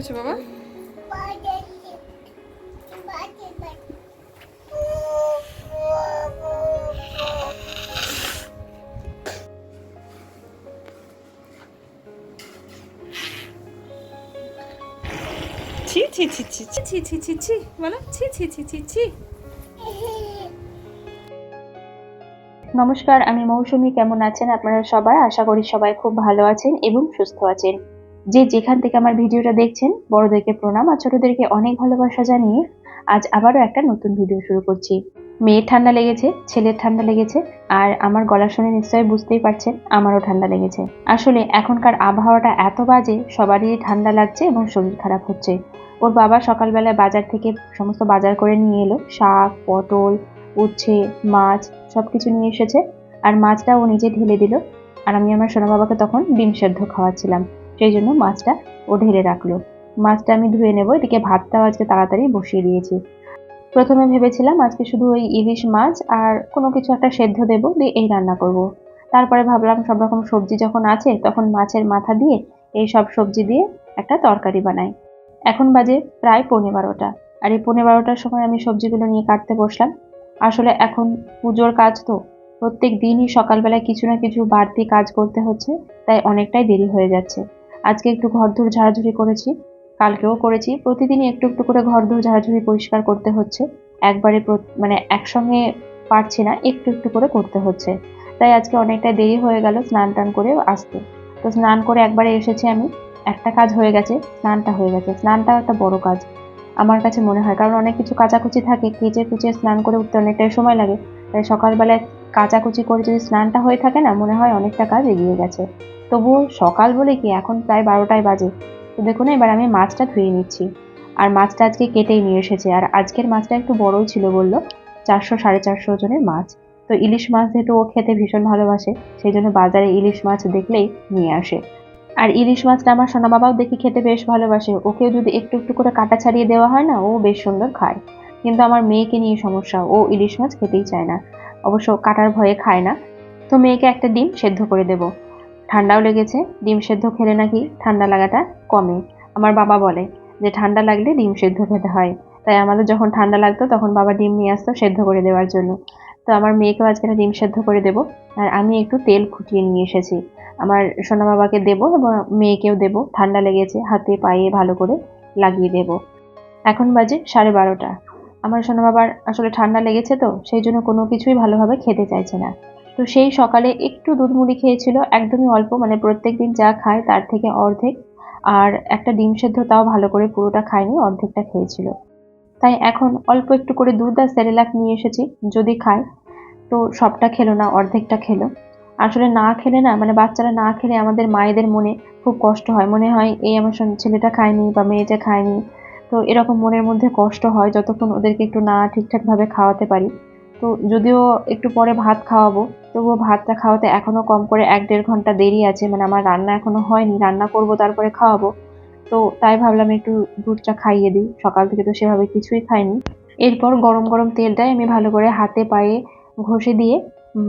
করছ বাবা নমস্কার আমি মৌসুমি কেমন আছেন আপনারা সবাই আশা করি সবাই খুব ভালো আছেন এবং সুস্থ আছেন যে যেখান থেকে আমার ভিডিওটা দেখছেন, বড়দেরকে প্রণাম আর ছোটদেরকে অনেক ভালোবাসা জানিয়ে আজ আবারও একটা নতুন ভিডিও শুরু করছি। মেয়ের ঠান্ডা লেগেছে, ছেলের ঠান্ডা লেগেছে, আর আমার গলা শুনে নিশ্চয়ই বুঝতেই পারছেন, আমারও ঠান্ডা লেগেছে। আসলে এখনকার আবহাওয়াটা এত বাজে, সবারই ঠান্ডা লাগছে এবং শরীর খারাপ হচ্ছে। ওর বাবা সকালবেলায় বাজার থেকে সমস্ত বাজার করে নিয়ে এলো, শাক, পটল, উচ্ছে, মাছ সব কিছু নিয়ে এসেছে। আর মাছটা ও নিজে ঢেলে দিল। আর আমি আমার সোনা বাবাকে তখন ডিম সেদ্ধ খাওয়াচ্ছিলাম। সেই জন্য মাছটা ও ঢেলে রাখল। মাছটা আমি ধুয়ে নেব, এদিকে ভাতটাও আজকে তাড়াতাড়ি বসিয়ে দিয়েছি। প্রথমে ভেবেছিলাম আজকে শুধু ওই ইলিশ মাছ আর কোনো কিছু একটা সেদ্ধ দেবো, দিয়ে এই রান্না করব। তারপরে ভাবলাম সব রকম সবজি যখন আছে, তখন মাছের মাথা দিয়ে এই সব সবজি দিয়ে একটা তরকারি বানাই। এখন বাজে প্রায় পৌনে বারোটা। আর এই পৌনে বারোটার সময় আমি সবজিগুলো নিয়ে কাটতে বসলাম। আসলে এখন পুজোর কাজ তো, প্রত্যেক দিনই সকালবেলায় কিছু না কিছু বাড়তি কাজ করতে হচ্ছে, তাই অনেকটাই দেরি হয়ে যাচ্ছে। আজকে একটু ঘর ধর ঝাড়াঝুড়ি করেছি, কালকেও করেছি। প্রতিদিনই একটু একটু করে ঘর ধর ঝাড়াঝুড়ি পরিষ্কার করতে হচ্ছে। একবারে মানে একসঙ্গে পারছি না, একটু একটু করে করতে হচ্ছে। তাই আজকে অনেকটা দেরি হয়ে গেল স্নান টান করে আসতে। তো স্নান করে একবারে এসেছি আমি। একটা কাজ হয়ে গেছে, স্নানটা হয়ে গেছে। স্নানটা একটা বড় কাজ, আমার কাছে মনে হয়। কারণ অনেক কিছু কাচাকুচি থাকে কেচে কুচে স্নান করে উঠতে অনেকটাই সময় লাগে। তাই সকালবেলায় কাচাকুচি করে যদি স্নানটা হয়ে থাকে না, মনে হয় অনেকটা কাজ এগিয়ে গেছে। তবুও সকাল বলে কি এখন প্রায় বারোটায় বাজে। তো দেখুন এবার আমি মাছটা ধুয়ে নিচ্ছি। আর মাছটা আজকে কেটেই নিয়ে এসেছে। আর আজকের মাছটা একটু বড়ই ছিল বলল, চারশো সাড়ে চারশো ওজনের মাছ। তো ইলিশ মাছ যেহেতু ও খেতে ভীষণ ভালোবাসে, সেই জন্য বাজারে ইলিশ মাছ দেখলেই নিয়ে আসে। আর ইলিশ মাছটা আমার সোনা বাবাও দেখি খেতে বেশ ভালোবাসে। ওকেও যদি একটু একটু করে কাটা ছাড়িয়ে দেওয়া হয় না, ও বেশ সুন্দর খায়। কিন্তু আমার মেয়েকে নিয়ে সমস্যা, ও ইলিশ মাছ খেতেই চায় না। অবশ্য কাটার ভয়ে খায় না। তো মেয়েকে একটা ডিম সেদ্ধ করে দেব। ঠান্ডাও লেগেছে, ডিম সেদ্ধ খেলে নাকি ঠান্ডা লাগাটা কমে। আমার বাবা বলে যে, ঠান্ডা লাগলে ডিম সেদ্ধ খেতে হয়। তাই আমাদের যখন ঠান্ডা লাগতো, তখন বাবা ডিম নিয়ে আসতো সেদ্ধ করে দেওয়ার জন্য। তো আমার মেয়েকেও আজকে একটা ডিম সেদ্ধ করে দেব। আর আমি একটু তেল খুঁটিয়ে নিয়ে এসেছি। আমার সোনা বাবাকে দেবো এবং মেয়েকেও দেবো। ঠান্ডা লেগেছে, হাতে, পায়ে ভালো করে লাগিয়ে দেব। এখন বাজে সাড়ে বারোটা। আমার সোনা বাবার আসলে ঠান্ডা লেগেছে তো, সেই জন্য কোনো কিছুই ভালোভাবে খেতে চাইছে না। তো সেই সকালে একটু দুধ মুড়ি খেয়েছিল, একদমই অল্প মানে প্রত্যেক দিন যা খায় তার থেকে অর্ধেক। আর একটা ডিম সেদ্ধ তাও ভালো করে পুরোটা খায়নি, অর্ধেকটা খেয়েছিল। তাই এখন অল্প একটু করে দুধ আর সেরেলাক নিয়ে এসেছি, যদি খায়। তো সবটা খেলো না, অর্ধেকটা খেলো। আসলে না খেলে না মানে বাচ্চারা না খেলে আমাদের মায়েদের মনে খুব কষ্ট হয়। মনে হয় এই আমার ছেলেটা খায়নি বা মেয়েটা খায়নি। তো এরকম মনের মধ্যে কষ্ট হয়, যতক্ষণ ওদেরকে একটু না ঠিকঠাকভাবে খাওয়াতে পারি। তো যদিও একটু পরে ভাত খাওয়াবো, তবুও ভাতটা খাওয়াতে এখনও কম করে এক দেড় ঘণ্টা দেরি আছে মানে আমার রান্না এখনও হয়নি, রান্না করব তারপরে খাওয়াবো। তো তাই ভাবলাম একটু দুধটা খাইয়ে দিই, সকাল থেকে তো সেভাবে কিছুই খাইনি। এরপর গরম গরম তেলটাই আমি ভালো করে হাতে পায়ে ঘষে দিয়ে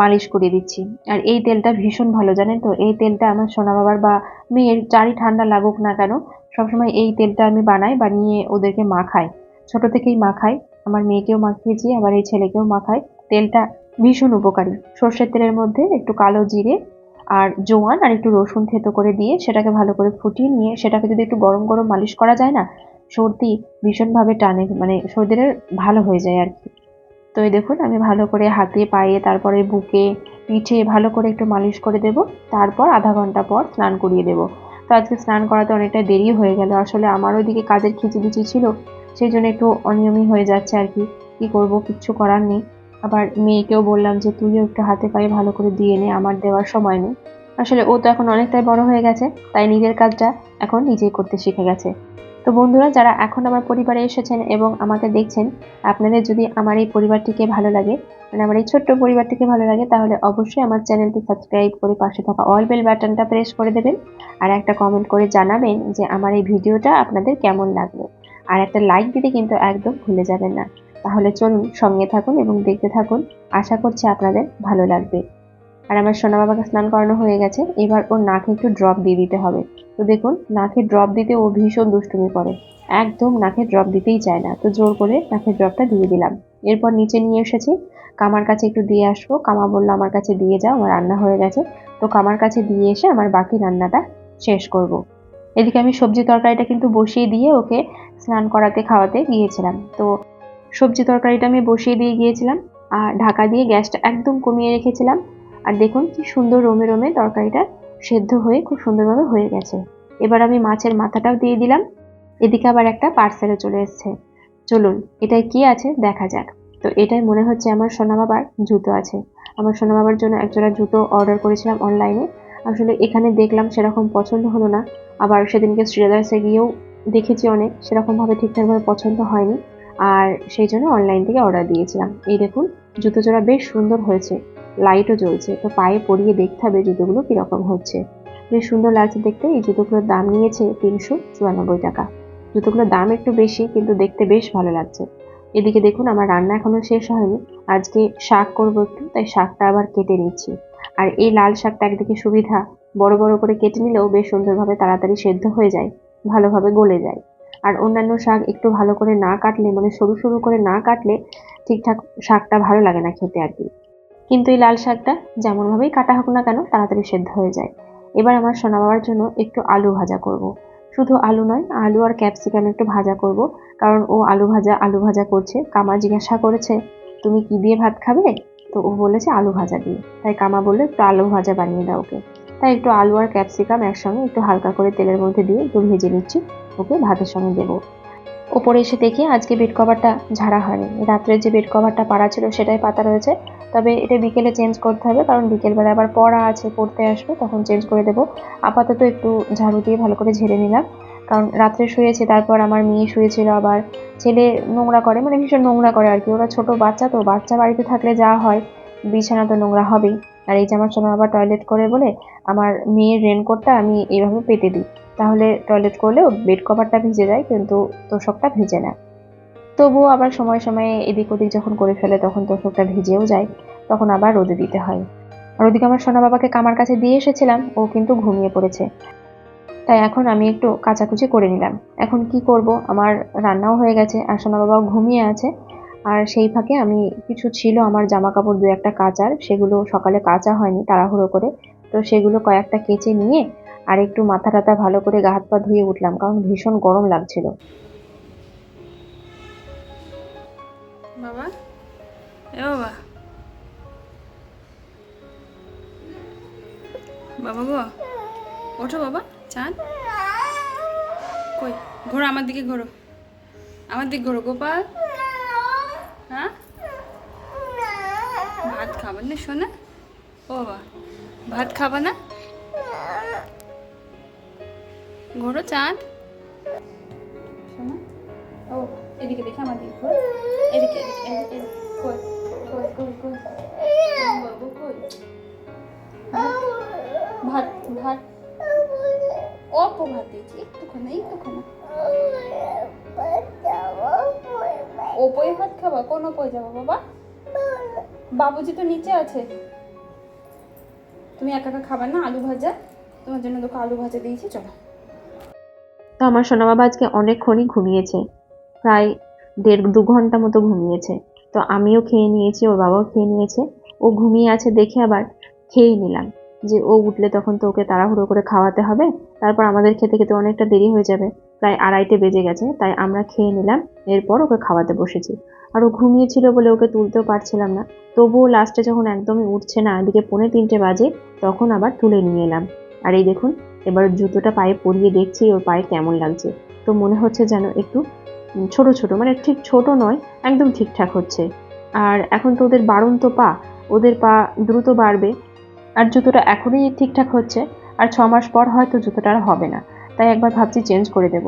মালিশ করে দিচ্ছি। আর এই তেলটা ভীষণ ভালো, জানেন তো? এই তেলটা আমার সোনা বাবার বা মেয়ের যারই ঠান্ডা লাগুক না কেন, সবসময় এই তেলটা আমি বানাই, বানিয়ে ওদেরকে মাখাই, ছোট থেকেই মাখাই। আমার মেয়েকেও মাখিয়েছি আবার এই ছেলেকেও মাখাই তেলটা ভীষণ উপকারী। সর্ষের তেলের মধ্যে একটু কালো জিরে আর জোয়ান আর একটু রসুন থেতো করে দিয়ে সেটাকে ভালো করে ফুটিয়ে নিয়ে সেটাকে যদি একটু গরম গরম মালিশ করা যায় না, সর্দি ভীষণভাবে টানে মানে সর্দিটা ভালো হয়ে যায় আর কি। তো এই দেখুন, আমি ভালো করে হাতে, পায়ে, তারপরে বুকে, পিঠে ভালো করে একটু মালিশ করে দেব। তারপর আধা ঘণ্টা পর স্নান করিয়ে দেব। তো আজকে স্নান করাতে অনেকটা দেরি হয়ে গেল। আসলে আমার ওইদিকে কাজের খিচিবিচি ছিল সেই জন্য একটু অনিয়মই হয়ে যাচ্ছে আর কি। কী করব? কিচ্ছু করার নেই। আবার মেয়েকেও বললাম যে, তুইও একটু হাতে পায়ে ভালো করে দিয়ে নে, আমার দেওয়ার সময় নেই। আসলে ও তো এখন অনেকটাই বড় হয়ে গেছে, তাই নিজের কাজটা এখন নিজেই করতে শিখে গেছে। তো বন্ধুরা, যারা এখন আমার পরিবারে এসেছেন এবং আমাকে দেখছেন, আপনাদের যদি আমার এই পরিবারটিকে ভালো লাগে মানে আমার এই ছোট্ট পরিবারটিকে ভালো লাগে, তাহলে অবশ্যই আমার চ্যানেলটি সাবস্ক্রাইব করে পাশে থাকা অল বেল বাটনটা প্রেস করে দেবেন। আর একটা কমেন্ট করে জানাবেন যে, আমার এই ভিডিওটা আপনাদের কেমন লাগল। আর একটা লাইক দিতে কিন্তু একদম ভুলে যাবেন না। তাহলে চলুন সঙ্গে থাকুন এবং দেখতে থাকুন। আশা করছি আপনাদের ভালো লাগবে। আর আমার সোনা বাবাকে স্নান করানো হয়ে গেছে। এবার ওর নাকে একটু ড্রপ দিয়ে দিতে হবে। তো দেখুন, নাকে ড্রপ দিতে ও ভীষণ দুষ্টুমি করে। একদম নাকে ড্রপ দিতেই চায় না। তো জোর করে নাকে ড্রপটা দিয়ে দিলাম। এরপর নিচে নিয়ে এসেছি। কামার কাছে একটু দিয়ে আসব। কামা বলল, আমার কাছে দিয়ে যাও, আমার রান্না হয়ে গেছে। তো কামার কাছে দিয়ে এসে আমার বাকি রান্নাটা শেষ করব। এদিকে আমি সবজি তরকারিটা কিন্তু বসিয়ে দিয়ে ওকে স্নান করাতে, খাওয়াতে গিয়েছিলাম। তো সবজি তরকারিটা আমি বসিয়ে দিয়ে গিয়েছিলাম আর ঢাকা দিয়ে গ্যাসটা একদম কমিয়ে রেখেছিলাম। আর দেখুন কি সুন্দর রোমে রোমে তরকারিটা সেদ্ধ হয়ে খুব সুন্দরভাবে হয়ে গেছে। এবার আমি মাছের মাথাটাও দিয়ে দিলাম। এদিকে আবার একটা পার্সেলে চলে এসছে। চলুন এটাই কি আছে দেখা যাক। তো এটাই মনে হচ্ছে আমার সোনা বাবার জুতো আছে। আমার সোনা বাবার জন্য একজোড়া জুতো অর্ডার করেছিলাম অনলাইনে আসলে এখানে দেখলাম সেরকম পছন্দ হলো না। আবার সেদিনকে শ্রীদাসে গিয়েও দেখেছি অনেক, সেরকমভাবে ঠিকঠাকভাবে পছন্দ হয়নি। আর সেই জন্য অনলাইন থেকে অর্ডার দিয়েছিলাম। এই দেখুন জুতো জোড়া বেশ সুন্দর হয়েছে লাইটও জ্বলছে। তো পায়ে পরিয়ে দেখতে হবে জুতোগুলো কীরকম হচ্ছে। বেশ সুন্দর লাগছে দেখতে, এই জুতোগুলোর দাম নিয়েছে তিনশো চুরানব্বই টাকা। জুতোগুলোর দাম একটু বেশি, কিন্তু দেখতে বেশ ভালো লাগছে। এদিকে দেখুন, আমার রান্না এখনও শেষ হয়নি। আজকে শাক করব একটু, তাই শাকটা আবার কেটে নিচ্ছি। আর এই লাল শাকটা একদিকে সুবিধা। বড় বড় করে কেটে নিলেও বেশ সুন্দরভাবে তাড়াতাড়ি সেদ্ধ হয়ে যায়, ভালোভাবে গলে যায়। আর অন্যান্য শাক একটু ভালো করে না কাটলে মানে সরু সরু করে না কাটলে ঠিকঠাক শাকটা ভালো লাগে না খেতে আর কি। কিন্তু এই লাল শাকটা যেমনভাবেই কাটা হোক না কেন, তাড়াতাড়ি সেদ্ধ হয়ে যায়। এবার আমার সোনা বাবার জন্য একটু আলু ভাজা করব। শুধু আলু নয়, আলু আর ক্যাপসিকাম একটু ভাজা করব, কারণ ও আলু ভাজা আলু ভাজা করছে। কামা জিজ্ঞাসা করেছে, তুমি কি দিয়ে ভাত খাবে? তো ও বলেছে আলু ভাজা দিয়ে। তাই কামা বলল, একটু আলু ভাজা বানিয়ে দাও ওকে। তাই একটু আলু আর ক্যাপসিকাম একসঙ্গে একটু হালকা করে তেলের মধ্যে দিয়ে একটু ভেজে নিচ্ছি। ওকে ভাতের সঙ্গে দেবো। ওপরে এসে দেখি আজকে বেড কভারটা ঝাড়া হয়নি। রাত্রের যে বেড কভারটা পাড়া ছিল সেটাই পাতা রয়েছে। তবে এটা বিকেলে চেঞ্জ করতে হবে, কারণ বিকেলবেলা আবার পড়া আছে, পড়তে আসবে, তখন চেঞ্জ করে দেবো। আপাতত একটু ঝাড়ু দিয়ে ভালো করে ঝেড়ে নিলাম। কারণ রাত্রে শুয়েছে, তারপর আমার মেয়ে শুয়েছিল আবার। ছেলে নোংরা করে মানে ভীষণ নোংরা করে আর কি। ওরা ছোট বাচ্চা তো, বাচ্চা বাড়িতে থাকলে যা হয়, বিছানা তো নোংরা হবেই। আর এই যে আমার সোনা আবার টয়লেট করে বলে, আমার মেয়ের রেনকোটটা আমি এইভাবে পেতে দিই। তাহলে টয়লেট করলেও বেড কভারটা ভিজে যায়, কিন্তু তোষকটা ভিজে না। তবুও আবার সময় সময়ে এদিক ওদিক যখন করে ফেলে, তখন তোষকটা ভিজেও যায়। তখন আবার রোদে দিতে হয়। আর ওদিকে আমার সোনা বাবাকে কামার কাছে দিয়ে এসেছিলাম, ও কিন্তু ঘুমিয়ে পড়েছে। তাই এখন আমি একটু কাচাকুচি করে নিলাম। এখন কি করব? আমার রান্নাও হয়ে গেছে, আর সোনা বাবাও ঘুমিয়ে আছে। আর সেই ফাঁকে আমি, কিছু ছিল আমার জামা কাপড় দু একটা কাচার, সেগুলো সকালে কাচা হয়নি তাড়াহুড়ো করে। তো সেগুলো কয়েকটা কেচে নিয়ে আর একটু মাথা টাথা ভালো করে গা হাত পা ধুয়ে উঠলাম, কারণ ভীষণ গরম লাগছিল। বাবা? বাবা? বাবা গো? ওঠো বাবা। চাঁদ কই? ঘোরো, আমার দিকে ঘোরো। আমার দিকে ঘোরো, গোপাল। হ্যাঁ? ভাত খাবার না, শোনা। ও বাবা, ভাত খাবা না? ঘোরো চাঁদ শোনা। ও, এদিকে দেখে, আমার দিকে ঘোর। এদিকে কই? ভাত ভাত একটুখানি একটুখানি ওপরে ভাত খাবা? কোন ওপরে যাব বাবা? বাবুজি তো নিচে আছে। তুমি একা একা খাবার না? আলু ভাজা? তোমার জন্য তোকে আলু ভাজা দিয়েছি চলো। তো আমার সোনা বাবা আজকে অনেকক্ষণই ঘুমিয়েছে। প্রায় দেড় দু ঘণ্টা মতো ঘুমিয়েছে। তো আমিও খেয়ে নিয়েছি ওর বাবাও খেয়ে নিয়েছে। ও ঘুমিয়ে আছে দেখে আবার খেয়েই নিলাম। যে ও উঠলে তখন তো ওকে তাড়াহুড়ো করে খাওয়াতে হবে। তারপর আমাদের খেতে খেতে অনেকটা দেরি হয়ে যাবে। প্রায় আড়াইটে বেজে গেছে, তাই আমরা খেয়ে নিলাম। এরপর ওকে খাওয়াতে বসেছি। আর ও ঘুমিয়েছিল বলে ওকে তুলতেও পারছিলাম না। তবুও লাস্টে যখন একদমই উঠছে না, এদিকে পৌনে তিনটে বাজে, তখন আবার তুলে নিয়ে এলাম। আর এই দেখুন, এবার জুতোটা পায়ে পরিয়ে দেখছি ওর পায়ে কেমন লাগছে। তো মনে হচ্ছে যেন একটু ছোট ছোট মানে ঠিক ছোট নয়, একদম ঠিকঠাক হচ্ছে। আর এখন তো ওদের বাড়ন্ত পা, ওদের পা দ্রুত বাড়বে। আর জুতোটা এখনই ঠিকঠাক হচ্ছে, আর ছ মাস পর হয়তো জুতোটা আর হবে না। তাই একবার ভাবছি চেঞ্জ করে দেব।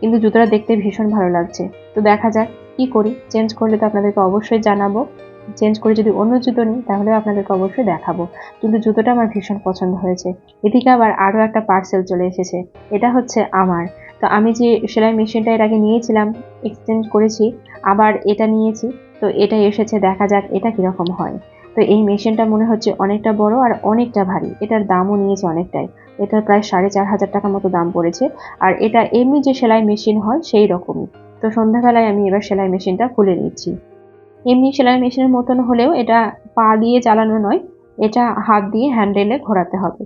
কিন্তু জুতোটা দেখতে ভীষণ ভালো লাগছে। তো দেখা যাক কি করি। চেঞ্জ করলে তো আপনাদেরকে অবশ্যই জানাব। চেঞ্জ করে যদি অন্য জুতো নিই, তাহলে আপনাদেরকে অবশ্যই দেখাবো। কিন্তু জুতোটা আমার ভীষণ পছন্দ হয়েছে। এদিকে আবার আরও একটা পার্সেল চলে এসেছে। এটা হচ্ছে আমার। তো আমি যে সেলাই মেশিনটা এর আগে নিয়েছিলাম এক্সচেঞ্জ করেছি, আবার এটা নিয়েছি। তো এটা এসেছে, দেখা যাক এটা কীরকম হয়। তো এই মেশিনটা মনে হচ্ছে অনেকটা বড় আর অনেকটা ভারী। এটার দামও নিয়েছে অনেকটাই। এটার প্রায় সাড়ে চার হাজার টাকা মতো দাম পড়েছে। আর এটা এমনি যে সেলাই মেশিন হয় সেই রকমই। তো সন্ধ্যাবেলায় আমি এবার সেলাই মেশিনটা খুলে নিচ্ছি। এমনি সেলাই মেশিনের মতন হলেও এটা পা দিয়ে চালানো নয়, এটা হাত দিয়ে হ্যান্ডেলে ঘোরাতে হবে।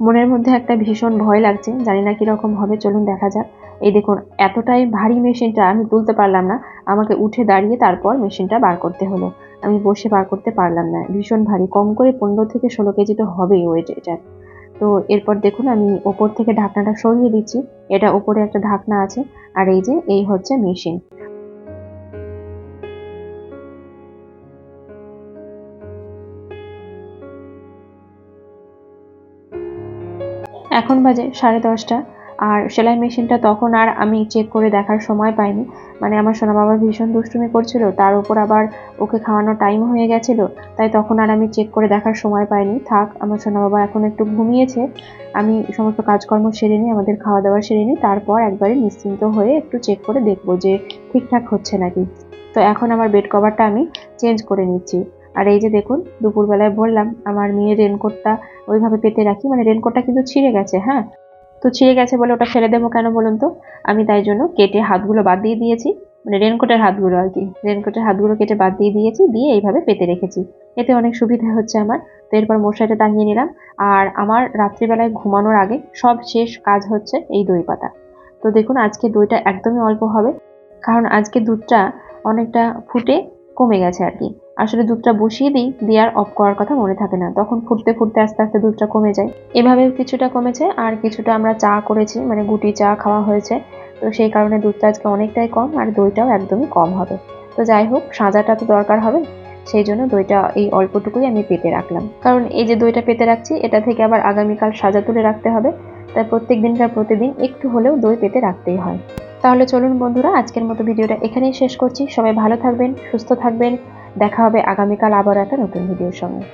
মনের মধ্যে একটা ভীষণ ভয় লাগছে, জানি না কীরকম হবে, চলুন দেখা যাক। এই দেখুন, এতটাই ভারী মেশিনটা আমি তুলতে পারলাম না। আমাকে উঠে দাঁড়িয়ে তারপর মেশিনটা বার করতে হলো। আমি বসে বার করতে পারলাম না। ভীষণ ভারী। কম করে পনেরো থেকে ষোলো কেজি তো হবেই ওয়েট এটার। তো এরপর দেখুন, আমি ওপর থেকে ঢাকনাটা সরিয়ে দিচ্ছি। এটা ওপরে একটা ঢাকনা আছে। আর এই যে, এই হচ্ছে মেশিন। এখন বাজে সাড়ে দশটা। আর সেলাই মেশিনটা তখন আর আমি চেক করে দেখার সময় পাইনি। মানে আমার সোনা বাবা ভীষণ দুষ্টুমি করছিল, তার উপর আবার ওকে খাওয়ানোর টাইম হয়ে গেছিল, তাই তখন আর আমি চেক করে দেখার সময় পাইনি। থাক, আমার সোনা বাবা এখন একটু ঘুমিয়েছে, আমি সমস্ত কাজকর্ম সেরে নিই, আমাদের খাওয়া দাওয়া সেরে নিই, তারপর একবারে নিশ্চিন্ত হয়ে একটু চেক করে দেখব যে ঠিকঠাক হচ্ছে নাকি। তো এখন আমার বেড কভারটা আমি চেঞ্জ করে নিচ্ছি। আর এই যে দেখুন, দুপুরবেলায় বললাম, আমার মেয়ের রেনকোটটা ওইভাবে পেতে রাখি মানে রেনকোটটা কিন্তু ছিঁড়ে গেছে হ্যাঁ? তো ছিঁড়ে গেছে বলে ওটা ফেলে দেবো কেন বলুন তো? আমি তাই জন্য কেটে হাতগুলো বাদ দিয়ে দিয়েছি মানে রেনকোটের হাতগুলো আর কি। রেনকোটের হাতগুলো কেটে বাদ দিয়ে দিয়েছি, দিয়ে এইভাবে পেতে রেখেছি। এতে অনেক সুবিধা হচ্ছে আমার। তো এরপর মশারিটা টাঙিয়ে নিলাম। আর আমার রাত্রিবেলায় ঘুমানোর আগে সব শেষ কাজ হচ্ছে এই দই পাতা। তো দেখুন, আজকে দইটা একদমই অল্প হবে। কারণ আজকে দুধটা অনেকটা ফুটে কমে গেছে আর কি। আসলে দুধটা বসিয়ে দিই, দিয়ে আর অফ করার কথা মনে থাকে না। তখন ফুটতে ফুটতে আস্তে আস্তে দুধটা কমে যায়। এভাবে কিছুটা কমেছে, আর কিছুটা আমরা চা করেছি মানে গুটি চা খাওয়া হয়েছে। তো সেই কারণে দুধটা আজকে অনেকটাই কম, আর দইটাও একদমই কম হবে। তো যাই হোক, সাজাটা তো দরকার হবে, সেই জন্য দইটা এই অল্পটুকুই আমি পেতে রাখলাম। কারণ এই যে দইটা পেতে রাখছি, এটা থেকে আবার আগামীকাল সাজা তুলে রাখতে হবে। তাই প্রত্যেক দিনকার প্রতিদিন একটু হলেও দই পেতে রাখতেই হয়। তাহলে চলুন বন্ধুরা, আজকের মতো ভিডিওটা এখানেই শেষ করছি। সবাই ভালো থাকবেন, সুস্থ থাকবেন। দেখা হবে আগামীকাল আবার একটা নতুন ভিডিওর সঙ্গে।